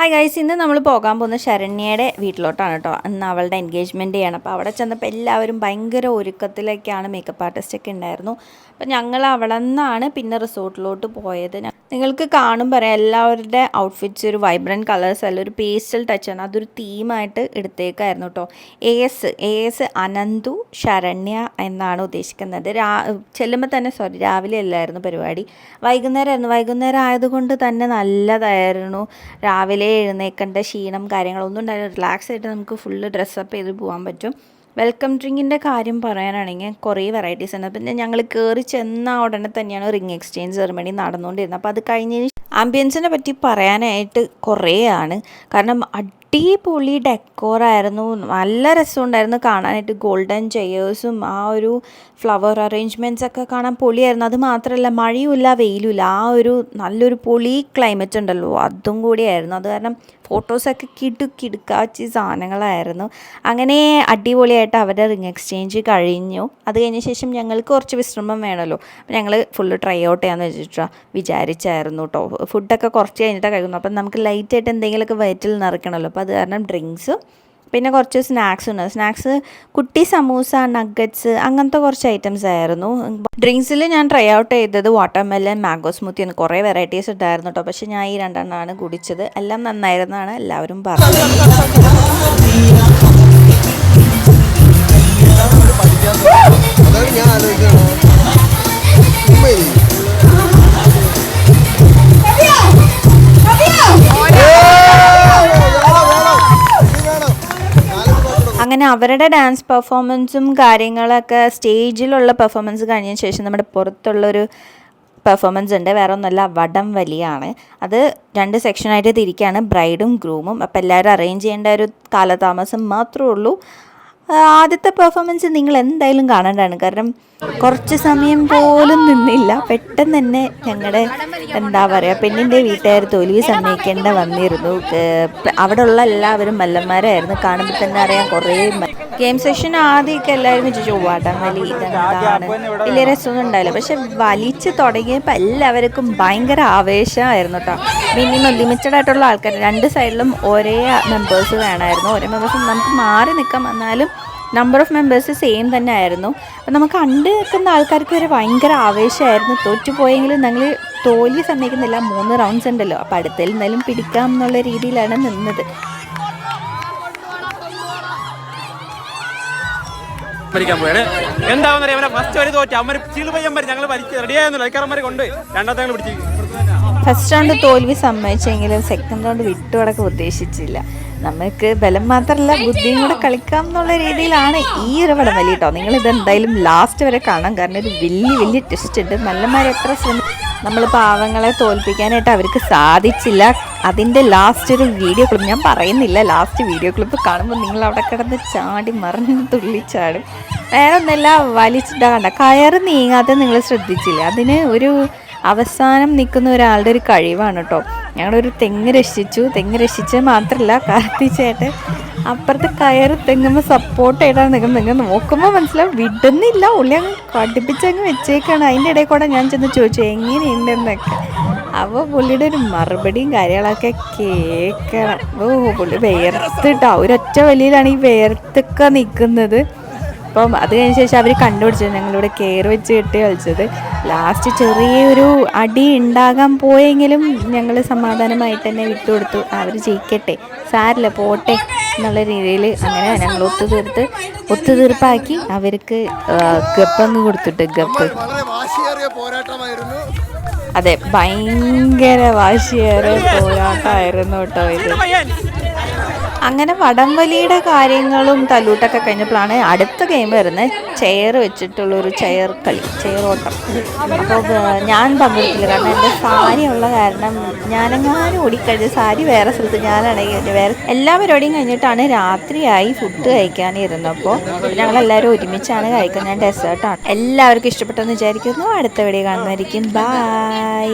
Hi guys ഇന്ന് നമ്മൾ പോകാൻ പോകുന്ന ശരണ്യയുടെ വീട്ടിലോട്ടാണ് കേട്ടോ. അന്ന് അവളുടെ എൻഗേജ്മെന്റ് ചെയ്യണം അപ്പോൾ അവിടെ ചെന്നപ്പോൾ എല്ലാവരും ഭയങ്കര ഒരുക്കത്തിലൊക്കെയാണ് മേക്കപ്പ് ആർട്ടിസ്റ്റൊക്കെ ഉണ്ടായിരുന്നു. അപ്പോൾ ഞങ്ങൾ അവിടെ നിന്നാണ് പിന്നെ റിസോർട്ടിലോട്ട് പോയത്. നിങ്ങൾക്ക് കാണും പറയാം എല്ലാവരുടെ ഔട്ട്ഫിറ്റ്സ് ഒരു വൈബ്രന്റ് കളേഴ്സ് അല്ല ഒരു പേസ്റ്റൽ ടച്ചാണ് അതൊരു തീമായിട്ട് എടുത്തേക്കായിരുന്നു കേട്ടോ A S A S Ananthu Saranya എന്നാണ് ഉദ്ദേശിക്കുന്നത്. രാ ചെല്ലുമ്പോൾ തന്നെ സോറി രാവിലെ അല്ലായിരുന്നു പരിപാടി. വൈകുന്നേരമായിരുന്നു വൈകുന്നേരം ആയതുകൊണ്ട് തന്നെ നല്ലതായിരുന്നു. രാവിലെ എഴുന്നേക്കേണ്ട ക്ഷീണം കാര്യങ്ങളൊന്നും ഉണ്ടായില്ല. റിലാക്സ് ആയിട്ട് നമുക്ക് ഫുള്ള് ഡ്രസ്സപ്പ് ചെയ്ത് പോകാൻ പറ്റും. വെൽക്കം ഡ്രിങ്കിന്റെ കാര്യം പറയാനാണെങ്കിൽ കുറേ വെറൈറ്റീസ് ഉണ്ട്. പിന്നെ ഞങ്ങൾ കയറി ചെന്ന ഉടനെ തന്നെയാണ് റിംഗ് എക്സ്ചേഞ്ച് സെറിമണി നടന്നുകൊണ്ടിരുന്നത്. അപ്പോൾ അത് കഴിഞ്ഞതിന് ആംബിയൻസിനെ പറ്റി പറയാനായിട്ട് കുറേ ആണ് കാരണം അടിപൊളി ഡെക്കോറായിരുന്നു നല്ല രസമുണ്ടായിരുന്നു കാണാനായിട്ട്. ഗോൾഡൻ ചെയേഴ്സും ആ ഒരു ഫ്ലവർ അറേഞ്ച്മെന്റ്സ് ഒക്കെ കാണാൻ പൊളിയായിരുന്നു. അത് മാത്രമല്ല മഴയുമില്ല വെയിലുമില്ല. ആ ഒരു നല്ലൊരു പൊളി ക്ലൈമറ്റ് ഉണ്ടല്ലോ. അതും കൂടിയായിരുന്നു. അത് കാരണം ഫോട്ടോസൊക്കെ കിടു കിടുക്കാച്ചി സാധനങ്ങളായിരുന്നു. അങ്ങനെ അടിപൊളിയായിട്ട് അവരുടെ റിംഗ് എക്സ്ചേഞ്ച് കഴിഞ്ഞു. അത് കഴിഞ്ഞ ശേഷം ഞങ്ങൾക്ക് കുറച്ച് വിശ്രമം വേണമല്ലോ. അപ്പം ഞങ്ങൾ ഫുള്ള് ട്രൈ ഔട്ട് ചെയ്യാമെന്ന് വെച്ചിട്ടാണ് വിചാരിച്ചായിരുന്നു കേട്ടോ ഫുഡൊക്കെ കുറച്ച് കഴിഞ്ഞിട്ടാണ് കഴിക്കുന്നു അപ്പം നമുക്ക് ലൈറ്റായിട്ട് എന്തെങ്കിലുമൊക്കെ വയറ്റിൽ നിറയ്ക്കണമല്ലോ. അപ്പോൾ അത് കാരണം ഡ്രിങ്ക്സ് പിന്നെ കുറച്ച് സ്നാക്സ് ഉണ്ട്. സ്നാക്സ് കുട്ടി സമൂസ നഗറ്റ്സ് അങ്ങനത്തെ കുറച്ച് ഐറ്റംസ് ആയിരുന്നു. ഡ്രിങ്ക്സിൽ ഞാൻ ട്രൈ ഔട്ട് ചെയ്തത് വാട്ടർമെലൻ മാംഗോ സ്മൂത്തി എന്ന് കുറേ വെറൈറ്റീസ് ഉണ്ടായിരുന്നു കേട്ടോ പക്ഷേ ഞാൻ ഈ രണ്ടെണ്ണമാണ് കുടിച്ചത്. എല്ലാം നന്നായിരുന്നാണ് എല്ലാവരും പറഞ്ഞത്. അങ്ങനെ അവരുടെ ഡാൻസ് പെർഫോമൻസും കാര്യങ്ങളൊക്കെ സ്റ്റേജിലുള്ള പെർഫോമൻസ് കഴിഞ്ഞ ശേഷം നമ്മുടെ പുറത്തുള്ളൊരു പെർഫോമൻസ് ഉണ്ട്. വേറെ ഒന്നുമല്ല വടം വലിയാണ്. അത് രണ്ട് സെക്ഷനായിട്ട് തിരിക്കുകയാണ് ബ്രൈഡും ഗ്രൂമും അപ്പോൾ എല്ലാവരും അറേഞ്ച് ചെയ്യേണ്ട ഒരു കാലതാമസം മാത്രമേ ഉള്ളൂ. ആദ്യത്തെ പെർഫോമൻസ് നിങ്ങൾ എന്തായാലും കാണേണ്ടതാണ്. കാരണം കുറച്ച് സമയം പോലും നിന്നില്ല. പെട്ടെന്ന് തന്നെ ഞങ്ങളുടെ എന്താ പറയുക പെണ്ണിന്റെ വീട്ടുകാർ തോൽവി സമ്മതിക്കേണ്ട വന്നിരുന്നു. അവിടെയുള്ള എല്ലാവരും മല്ലന്മാരായിരുന്നു. കാണുമ്പോൾ തന്നെ അറിയാം കുറേ ഗെയിം സെഷൻ ആദ്യമൊക്കെ എല്ലാവരും ചോദിച്ചു വടം വലി ഇതെന്താണ്? വലിയ രസമൊന്നും ഉണ്ടായില്ല. പക്ഷെ വലിച്ച് തുടങ്ങിയപ്പോൾ എല്ലാവർക്കും ഭയങ്കര ആവേശമായിരുന്നു കേട്ടോ മിനിമം ലിമിറ്റഡ് ആയിട്ടുള്ള ആൾക്കാർ രണ്ട് സൈഡിലും ഒരേ മെമ്പേഴ്സ് വേണമായിരുന്നു. ഒരേ മെമ്പേഴ്സ് നമുക്ക് മാറി നിൽക്കാൻ വന്നാലും നമ്പർ ഓഫ് മെമ്പേഴ്സ് സെയിം തന്നെ ആയിരുന്നു. അപ്പം നമുക്ക് കണ്ട് നിൽക്കുന്ന ആൾക്കാർക്ക് വരെ ഭയങ്കര ആവേശമായിരുന്നു. തോറ്റുപോയെങ്കിലും ഞങ്ങൾ തോൽവി സമ്മതിക്കുന്നില്ല. മൂന്ന് റൗണ്ട്സ് ഉണ്ടല്ലോ. അപ്പം അടുത്തതിൽ നിന്നാലും പിടിക്കാം എന്നുള്ള രീതിയിലാണ് നിന്നത്. മരിക്കാൻ പോയാണ്. എന്താണെന്ന് അറിയാം അവരെ ഫസ്റ്റ് വരി തോറ്റ. അമ്മര് ചീൾ പയ്യൻ വരും ഞങ്ങൾ വലിച്ച് റെഡിയായിരുന്നു ലൈക്കാറന്മാരെ കൊണ്ട് രണ്ടാമത്തെ ഞങ്ങൾ പിടിച്ചു ഫസ്റ്റ് റൗണ്ട് തോൽവി സമ്മതിച്ചെങ്കിലും സെക്കൻഡ് റൗണ്ട് വിട്ടുകൊടക്കം ഉദ്ദേശിച്ചില്ല. നമുക്ക് ബലം മാത്രമല്ല ബുദ്ധിയും കൂടെ കളിക്കാം എന്നുള്ള രീതിയിലാണ് ഈ ഒരു വടം വലിയ കേട്ടോ നിങ്ങൾ ഇത് എന്തായാലും ലാസ്റ്റ് വരെ കാണാം കാരണം ഒരു വലിയ വലിയ ടെസ്റ്റ് ഉണ്ട്. മല്ലന്മാർ എത്ര ശ്രമി നമ്മൾ പാവങ്ങളെ തോൽപ്പിക്കാനായിട്ട് അവർക്ക് സാധിച്ചില്ല. അതിന്റെ ലാസ്റ്റ് ഒരു വീഡിയോ ക്ലിപ്പ് ഞാൻ പറയുന്നില്ല. ലാസ്റ്റ് വീഡിയോ ക്ലിപ്പ് കാണുമ്പോൾ നിങ്ങൾ അവിടെ കിടന്ന് ചാടി മറിഞ്ഞ് തുള്ളിച്ചാടും വേറെ ഒന്നല്ല വലിച്ചിട്ടാ കണ്ട. കയറ് നീങ്ങാതെ നിങ്ങൾ ശ്രദ്ധിച്ചില്ല? അതിന് ഒരു അവസാനം നിൽക്കുന്ന ഒരാളുടെ ഒരു കഴിവാണ് കേട്ടോ ഞങ്ങളൊരു തെങ്ങ് രക്ഷിച്ചു. തെങ്ങ് രക്ഷിച്ചത് മാത്രമല്ല കാർത്തിച്ചേട്ടൻ അപ്പുറത്തെ കയറി തെങ്ങുമ്പോൾ സപ്പോർട്ട് ചെയ്താൽ നിങ്ങൾ നിങ്ങൾ നോക്കുമ്പോൾ മനസ്സിലാവും. വിടുന്നില്ല. ഉള്ളി അങ്ങ് കടുപ്പിച്ചങ്ങ് വെച്ചേക്കാണ്. അതിന്റെ ഇടയിൽ കൂടെ ഞാൻ ചെന്ന് ചോദിച്ചു എങ്ങനെയുണ്ടെന്നൊക്കെ? അപ്പോൾ പുള്ളിയുടെ ഒരു മറുപടിയും കാര്യങ്ങളൊക്കെ കേൾക്കണം ഓ പുള്ളി വേർത്തിട്ടാ ഒരൊറ്റ വലിയിലാണ് ഈ വേർത്തൊക്കെ നിൽക്കുന്നത്. അപ്പം അത് കഴിഞ്ഞ ശേഷം അവർ കണ്ടുപിടിച്ചത്. ഞങ്ങളിവിടെ കെയർ വെച്ച് കെട്ടി കളിച്ചത്. ലാസ്റ്റ് ചെറിയൊരു അടി ഉണ്ടാകാൻ പോയെങ്കിലും ഞങ്ങൾ സമാധാനമായിട്ട് തന്നെ വിട്ടുകൊടുത്തു. അവർ ജയിക്കട്ടെ. സാരില്ല പോട്ടെ എന്നുള്ള രീതിയിൽ അങ്ങനെ ഞങ്ങൾ ഒത്തുതീർത്ത് ഒത്തുതീർപ്പാക്കി അവർക്ക് ഗപ്പങ്ങ് കൊടുത്തിട്ട് ഗപ്പ്. അതെ ഭയങ്കര വാശിയേറെ പോരാട്ടമായിരുന്നു കേട്ടോ ഇത്. അങ്ങനെ വടംവലിയുടെ കാര്യങ്ങളും തല്ലൂട്ടൊക്കെ കഴിഞ്ഞപ്പോഴാണ് അടുത്ത ഗെയിം വരുന്നത്. ചെയർ വെച്ചിട്ടുള്ളൊരു ചെയർ കളി ചെയർ ഓട്ടം. അപ്പോൾ ഞാൻ പങ്കെടുത്തില്ല. കാരണം എന്റെ സാരി ഉള്ള കാരണം ഞാനെങ്ങാനും ഓടിക്കഴിഞ്ഞ് സാരി വേറെ സ്ഥലത്ത് ഞാനാണെങ്കിൽ വേറെ എല്ലാ കഴിഞ്ഞിട്ടാണ് രാത്രിയായി ഫുഡ് കഴിക്കാൻ ഇരുന്നപ്പോൾ ഞങ്ങളെല്ലാവരും ഒരുമിച്ചാണ് കഴിക്കുന്നത്. ഡെസേർട്ടാണ് എല്ലാവർക്കും ഇഷ്ടപ്പെട്ടെന്ന് വിചാരിക്കുന്നു. അടുത്ത വീഡിയോ കാണുന്നതായിരിക്കും. ബൈ